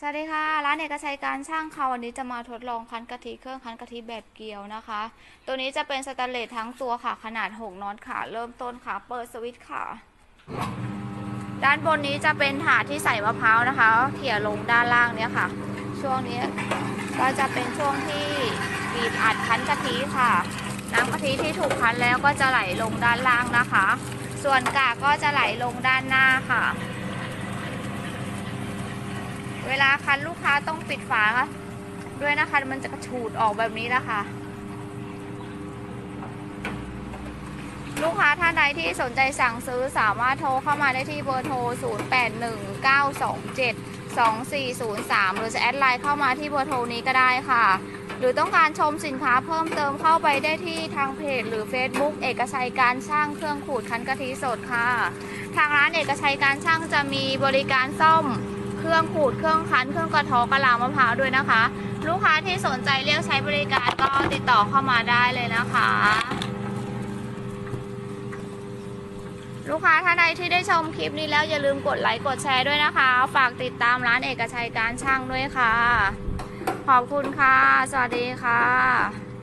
สวัสดีค่ะ ร้านเอกชัยการช่างค่ะวันนี้จะมาทดลองคั้นกะทิเครื่องคั้นกะทิแบบเกลียวนะคะ ตัวนี้จะเป็นสแตนเลสทั้งตัวค่ะ ขนาด 6น็อตค่ะ เริ่มต้นค่ะ เปิดสวิตช์ค่ะ ด้านบนนี้จะเป็นถาดที่ใส่มะพร้าวนะคะเขี่ยลงด้านล่างเนี้ยค่ะ ช่วงนี้ก็จะเป็นช่วงที่บีบอัดคั้นกะทิค่ะ น้ำกะทิที่ถูกคั้นแล้วก็จะไหลลงด้านล่างนะคะ ส่วนกากก็จะไหลลงด้านหน้าค่ะ วลาคันลูกค้าต้องปิดฝาด้วยนะคะ มันจะกระฉูดออกแบบนี้นะคะ ลูกค้าท่านใดที่สนใจสั่งซื้อสามารถโทรเข้ามาได้ที่เบอร์โทร 0819272403 หรือจะแอดไลน์เข้ามาที่เบอร์โทรนี้ก็ได้ค่ะ หรือต้องการชมสินค้าเพิ่มเติมเข้าไปได้ที่ทางเพจ หรือ Facebook เอกชัยการช่างเครื่องขูดคั้นกะทิสดค่ะ ทางร้านเอกชัยการช่างจะมีบริการซ่อม เครื่องขูดเครื่องคั้นเครื่องกระทอกระลามะพร้าวด้วยนะคะ ลูกค้าที่สนใจเรียกใช้บริการก็ติดต่อเข้ามาได้เลยนะคะ ลูกค้าท่านใดที่ได้ชมคลิปนี้แล้วอย่าลืมกดไลค์กดแชร์ด้วยนะคะ ฝากติดตามร้านเอกชัยการช่างด้วยค่ะ ขอบคุณค่ะ สวัสดีค่ะ